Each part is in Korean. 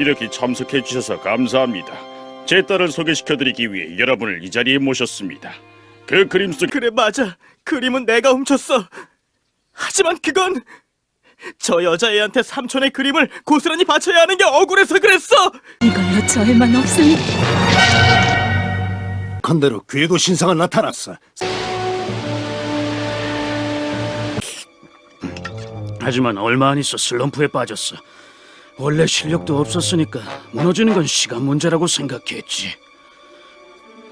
이렇게 참석해 주셔서 감사합니다. 제 딸을 소개시켜드리기 위해 여러분을 이 자리에 모셨습니다. 그 그림 속 그래 맞아 그림은 내가 훔쳤어 하지만 그건 저 여자애한테 삼촌의 그림을 고스란히 바쳐야 하는 게 억울해서 그랬어 이걸로 저일만 없으니 건대로 궤도 신사가 나타났어. 하지만 얼마 안 있어 슬럼프에 빠졌어. 원래 실력도 없었으니까 무너지는 건 시간 문제라고 생각했지.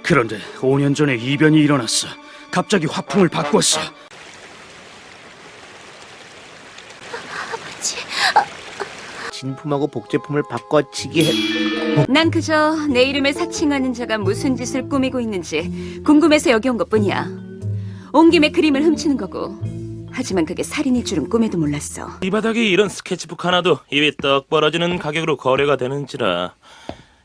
그런데 5년 전에 이변이 일어났어. 갑자기 화풍을 바꿨어. 진품하고 복제품을 바꿔치기 해. 난 그저 내 이름을 사칭하는 자가 무슨 짓을 꾸미고 있는지 궁금해서 여기 온 것뿐이야. 온 김에 그림을 훔치는 거고. 하지만 그게 살인일 줄은 꿈에도 몰랐어. 이 바닥에 이런 스케치북 하나도 입이 떡 벌어지는 가격으로 거래가 되는지라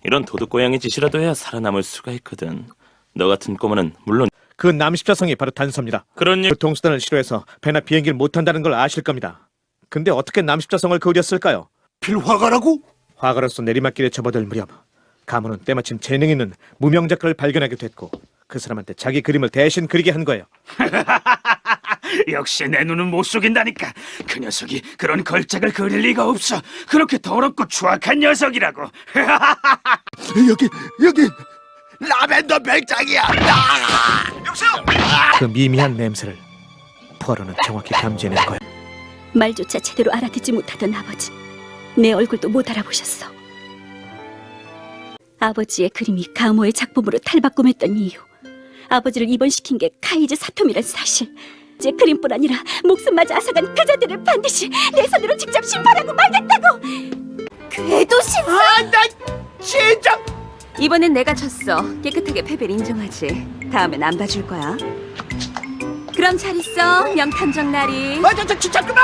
이런 도둑고양이 짓이라도 해야 살아남을 수가 있거든 너 같은 꼬마는 물론 그 남십자성이 바로 단서입니다. 그런 일 교통수단을 싫어해서 배나 비행기를 못 탄다는 걸 아실 겁니다. 근데 어떻게 남십자성을 그렸을까요? 필 화가라고? 화가로서 내리막길에 접어들 무렵 가문은 때마침 재능 있는 무명 작가를 발견하게 됐고 그 사람한테 자기 그림을 대신 그리게 한 거예요. 역시 내 눈은 못 속인다니까. 그 녀석이 그런 걸작을 그릴 리가 없어. 그렇게 더럽고 추악한 녀석이라고. 여기 여기 라벤더 별장이야. 그 미미한 냄새를 포아로는 정확히 감지해낸 거예요. 말조차 제대로 알아듣지 못하던 아버지. 내 얼굴도 못 알아보셨어. 아버지의 그림이 가모의 작품으로 탈바꿈했던 이유. 아버지를 입원시킨 게 카이즈 사토미란 사실. 제 그림뿐 아니라 목숨마저 앗아간 그자들을 반드시 내 손으로 직접 심판하고 말겠다고. 궤도 신사. 진짜 이번엔 내가 졌어. 깨끗하게 패배를 인정하지. 다음엔 안 봐줄 거야. 그럼 잘 있어, 명탐정 나리. 아, 저, 저, 진짜 그만!